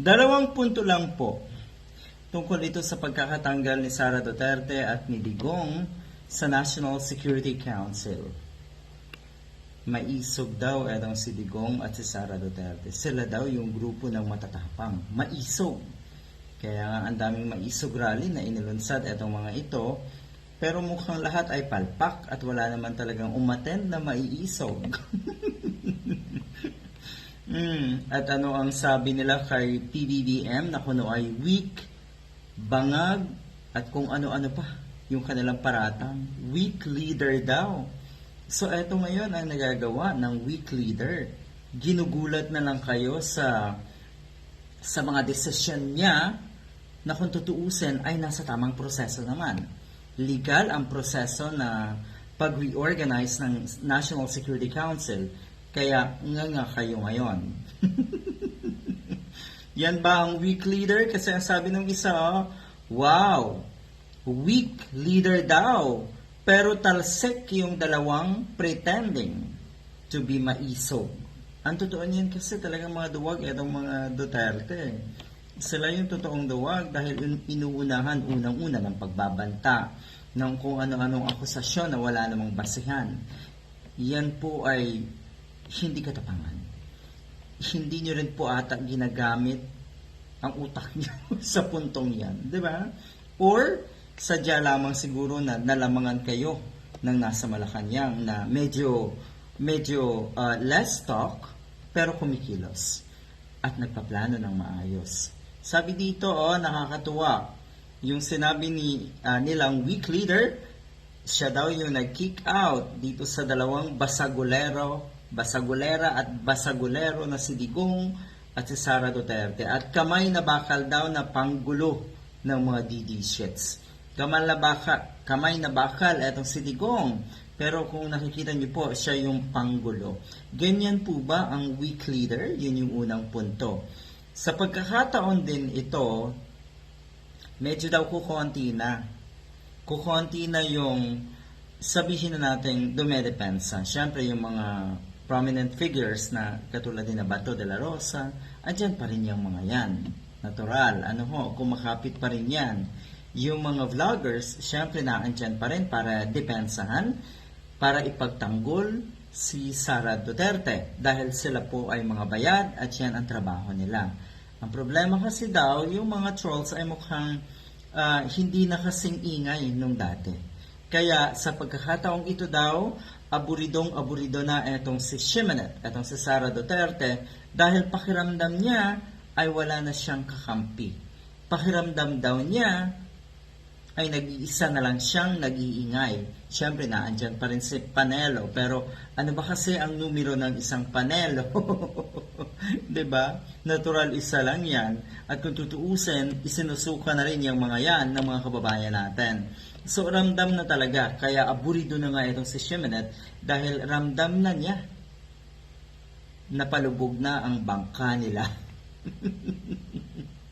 Dalawang punto lang po tungkol ito sa pagkakatanggal ni Sara Duterte at ni Digong sa National Security Council. Maisog daw etong si Digong at si Sara Duterte. Sila daw yung grupo ng matatapang. Maisog. Kaya nga ang daming maisog rally na inilunsad etong mga ito. Pero mukhang lahat ay palpak at wala naman talagang umaten na maiisog. Mm, at ano ang sabi nila kay PBBM na kuno ay weak, bangag, at kung ano-ano pa yung kanilang paratang. Weak leader daw. So eto ngayon ang nagagawa ng weak leader. Ginugulat na lang kayo sa sa mga desisyon niya na kung tutuusin ay nasa tamang proseso naman. Legal ang proseso na pag-reorganize ng National Security Council. Kaya nga nga kayo ngayon. Yan ba ang weak leader? Kasi ang sabi ng isa, oh, wow, weak leader daw. Pero talsik yung dalawang pretending to be maisog. Ang totoo niyan kasi talagang mga duwag itong mga Duterte. Sila yung totoong duwag dahil in- inuunahan unang-una ng pagbabanta ng kung ano-anong akusasyon na wala namang basihan. Yan po ay hindi katapangan. Hindi nyo rin po ata ginagamit ang utak nyo sa puntong yan. Di ba? Or, sadya lamang siguro na nalamangan kayo ng nasa Malacanang na medyo medyo uh, less talk pero kumikilos at nagpaplano ng maayos. Sabi dito, oh, nakakatuwa. Yung sinabi ni ah, nilang weak leader, siya daw yung nag-kick out dito sa dalawang basagulero, basagulera at basagulero na si Digong at si Sara Duterte. At kamay na bakal daw na panggulo ng mga DD shits. Kamay na bakal, kamay na bakal etong si Digong. Pero kung nakikita niyo po, siya yung panggulo. Ganyan po ba ang weak leader? Yun yung unang punto. Sa pagkakataon din ito, medyo daw kukonti na. Kukonti na yung sabihin na natin dumedepensa. Siyempre yung mga prominent figures na katulad na Bato de la Rosa, andyan pa rin yung mga yan. Natural. Ano ho, kumakapit pa rin yan. Yung mga vloggers, siyempre na andyan pa rin para depensahan, para ipagtanggol si Sara Duterte dahil sila po ay mga bayad at yan ang trabaho nila. Ang problema kasi daw, yung mga trolls ay mukhang ah, hindi na kasing ingay nung dati. Kaya sa pagkakataong ito daw, aburidong aburido na etong si Shimanet, etong si Sara Duterte, dahil pakiramdam niya ay wala na siyang kakampi. Pakiramdam daw niya ay nag-iisa na lang siyang nag-iingay. Siyempre, naandyan pa rin si Panelo. Pero ano ba kasi ang numero ng isang Panelo? 'Di ba? Natural isa lang yan. At kung tutuusin, isinusuka na rin yung mga yan ng mga kababayan natin. So, ramdam na talaga. Kaya aburido na nga itong si Shimanet dahil ramdam na niya napalubog na ang bangka nila.